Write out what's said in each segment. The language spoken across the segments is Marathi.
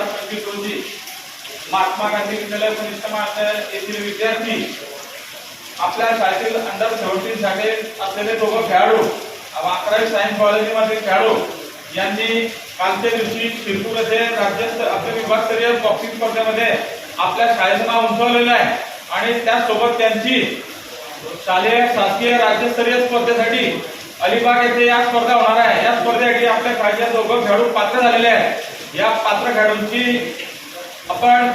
हजार पंचवीस रोजी महात्मा गांधी विद्यालय कनिष्ठ महाविद्यालय येथील विद्यार्थी. आपल्या शाळेतील अंडर सेव्हन्टीन साठी असलेले दोघं खेळाडू अकरावी सायन्स कॉलेजमधील खेळाडू यांनी कालच्या दिवशी शिरपूर येथे राज्य आपल्या विभागस्तरीय बॉक्सिंग स्पर्धेमध्ये आपल्या शाळेचं नाव उंचवलेलं आहे. आणि त्यासोबत त्यांची शालेय शासकीय राज्यस्तरीय स्पर्धेसाठी अलिबाग येथे या स्पर्धा होणार आहे. या स्पर्धेसाठी आपल्या शाळेच्या दोघं खेळाडू पात्र झालेले आहेत. या पात्र खेळाडूंची आपण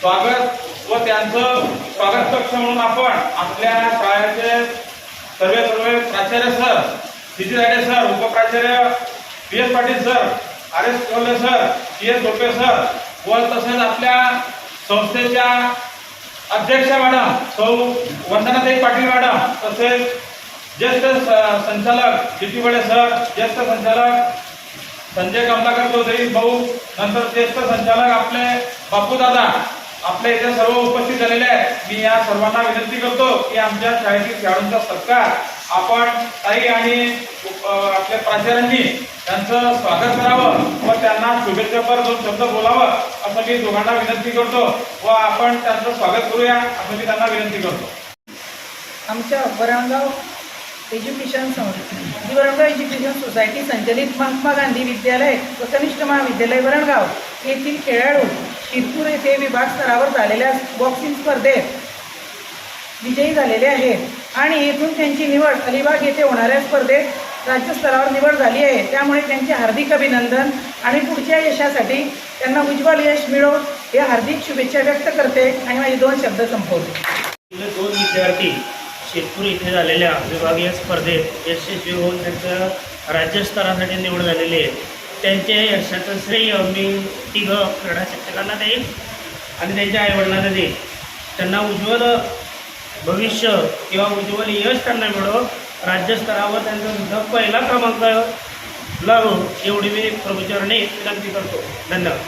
स्वागत व त्यांचं स्वागत कक्ष म्हणून आपण आपल्या शाळेचे सर्व सर्व प्राचार्य sir C G Rade sir उपप्राचार्य P S Patil sir R S Kolhe sir T S Dhope sir व तसेच आपल्या संस्थेच्या अध्यक्ष मॅडम सौ वंदनाताई पाटील मॅडम तसेच ज्येष्ठ संचालक संचालक जीटी बडे सर ज्येष्ठ संचालक संजय कमलाकर चौधरी भाऊ नंतर ज्येष्ठ संचालक आपले बापू दादा आपल्या इथे सर्व उपस्थित झालेले आहेत. मी या सर्वांना विनंती करतो की आमच्या शाळेतील खेळाडूंचा सत्कार आपण ताई आणि आपल्या प्राचार्यांनी त्यांचं स्वागत करावं व त्यांना शुभेच्छापर दोन शब्द बोलावं असं मी दोघांना विनंती करतो व आपण त्यांचं स्वागत करूया असं मी त्यांना विनंती करतो. आमच्या वरणगाव एज्युकेशन संस्था वरणगाव एज्युकेशन सोसायटी संचलित महात्मा गांधी विद्यालय व कनिष्ठ महाविद्यालय वरणगाव येथील खेळाडू शिरपूर येथे विभाग स्तरावर झालेल्या बॉक्सिंग स्पर्धेत विजयी झालेले आहेत. आणि येथून त्यांची निवड अलिबाग येथे होणाऱ्या स्पर्धेत राज्यस्तरावर निवड झाली आहे. त्यामुळे त्यांचे हार्दिक अभिनंदन आणि पुढच्या यशासाठी त्यांना उज्ज्वल यश मिळो हे हार्दिक शुभेच्छा व्यक्त करते. आणि माझे दोन शब्द संपवते. दोन विद्यार्थी शिरपूर इथे झालेल्या विभागीय स्पर्धेत यशस्वी होऊन त्यांचं राज्यस्तरासाठी निवड झालेली आहे. त्यांच्या यशाचं श्रेय मी तिघं क्रीडा शिक्षकांना देईन आणि त्यांच्या आईवडिलांना देईन. त्यांना उज्ज्वल भविष्य किंवा उज्ज्वल यश त्यांना मिळो राज्यस्तरावर त्यांचा सुद्धा पहिला क्रमांक लागो एवढी मी प्रभूचरणे विनंती करतो. धन्यवाद.